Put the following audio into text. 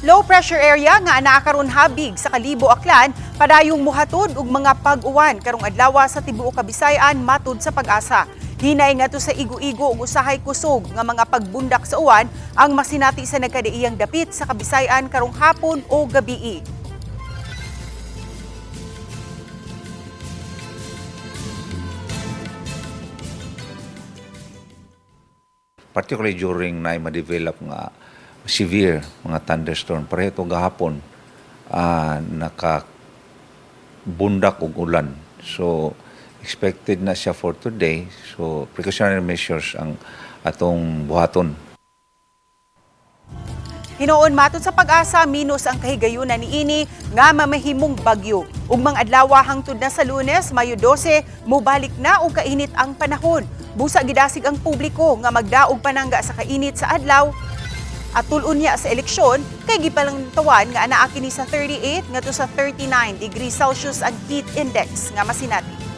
Low pressure area nga anaa karon habig sa Kalibo Aklan padayong muhatod og mga pag-uwan karong adlaw sa tibuok Kabisayan matud sa pag-asa. Hinay nga to sa igo-igo ug usahay kusog nga mga pagbundak sa uwan ang masinati sa nagkadaiyang dapit sa Kabisayan karong hapon o gabii. particularly during na ma-develop nga severe mga thunderstorm. Pareho to gahapon ah naka bundak og ulan. So expected na siya for today. So precautionary measures ang atong buhaton. Hinoon matud sa pag-asa minus ang kahigayunan ni ini nga mamahimong bagyo. Ug mga adlaw hangtod na sa Lunes, Mayo 12, mubalik na og kainit ang panahon. Busa gidasig ang publiko nga magdaog panangga sa kainit sa adlaw at tulon niya sa eleksyon kay gipalang tawan nga anaa kini sa 38 ngadto sa 39 degrees Celsius ang heat index nga masinati.